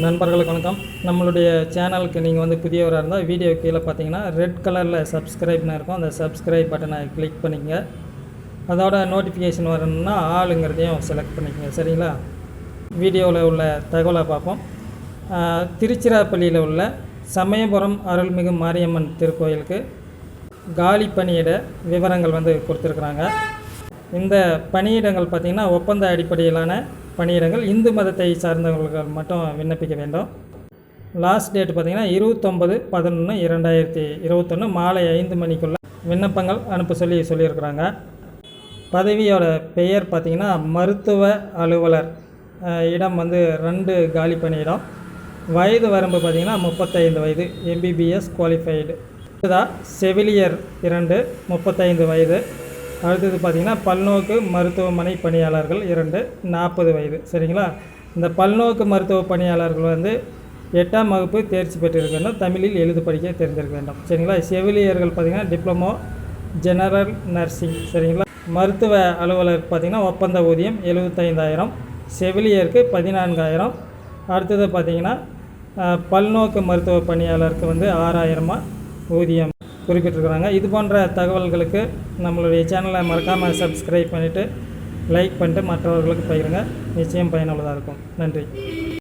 நண்பர்களுக்கு வணக்கம். நம்மளுடைய சேனலுக்கு நீங்கள் வந்து புதியவராக இருந்தால் வீடியோ கீழே பார்த்தீங்கன்னா ரெட் கலரில் சப்ஸ்கிரைப்னு இருக்கும். அந்த சப்ஸ்கிரைப் பட்டனை கிளிக் பண்ணிக்கங்க. அதோட நோட்டிஃபிகேஷன் வரணும்னா ஆளுங்கிறதையும் செலக்ட் பண்ணிக்கங்க. சரிங்களா? வீடியோவில் உள்ள தகவலை பார்ப்போம். திருச்சிராப்பள்ளியில் உள்ள சமயபுரம் அருள்மிகு மாரியம்மன் திருக்கோயிலுக்கு காலி பணியிட விவரங்கள் வந்து கொடுத்துருக்குறாங்க. இந்த பணியிடங்கள் பார்த்திங்கன்னா ஒப்பந்த அடிப்படையிலான பணியிடங்கள் இந்து மதத்தை சார்ந்தவர்கள் மட்டும் விண்ணப்பிக்க வேண்டும். லாஸ்ட் டேட் பார்த்திங்கன்னா இருபத்தொம்பது பதினொன்று இரண்டாயிரத்தி இருபத்தொன்று மாலை ஐந்து மணிக்குள்ள விண்ணப்பங்கள் அனுப்ப சொல்லி சொல்லியிருக்கிறாங்க. பதவியோட பெயர் பார்த்திங்கன்னா மருத்துவ அலுவலர் இடம் வந்து ரெண்டு காலி பணியிடம். வயது வரம்பு பார்த்திங்கன்னா முப்பத்தைந்து வயது எம்பிபிஎஸ் குவாலிஃபைடு செவிலியர் இரண்டு முப்பத்தைந்து வயது. அடுத்தது பார்த்திங்கன்னா பல்நோக்கு மருத்துவமனை பணியாளர்கள் இரண்டு நாற்பது வயது. சரிங்களா? இந்த பல்நோக்கு மருத்துவ பணியாளர்கள் வந்து எட்டாம் வகுப்பு தேர்ச்சி பெற்றிருக்க வேண்டும் தமிழில் எழுது படிக்க தெரிந்திருக்க வேண்டும். சரிங்களா? செவிலியர்கள் பார்த்திங்கன்னா டிப்ளமோ ஜெனரல் நர்சிங். சரிங்களா? மருத்துவ அலுவலர் பார்த்திங்கன்னா ஒப்பந்த ஊதியம் எழுபத்தைந்தாயிரம். செவிலியருக்கு பதினான்காயிரம். அடுத்தது பார்த்திங்கன்னா பல்நோக்கு மருத்துவ பணியாளருக்கு வந்து ஆறாயிரமா ஊதியம் குறிப்பிட்டிருக்கிறாங்க. இது போன்ற தகவல்களுக்கு நம்மளுடைய சேனலை மறக்காமல் சப்ஸ்கிரைப் பண்ணிவிட்டு லைக் பண்ணிட்டு மற்றவர்களுக்கு பகிருங்க. நிச்சயம் பயனுள்ளதாக இருக்கும். நன்றி.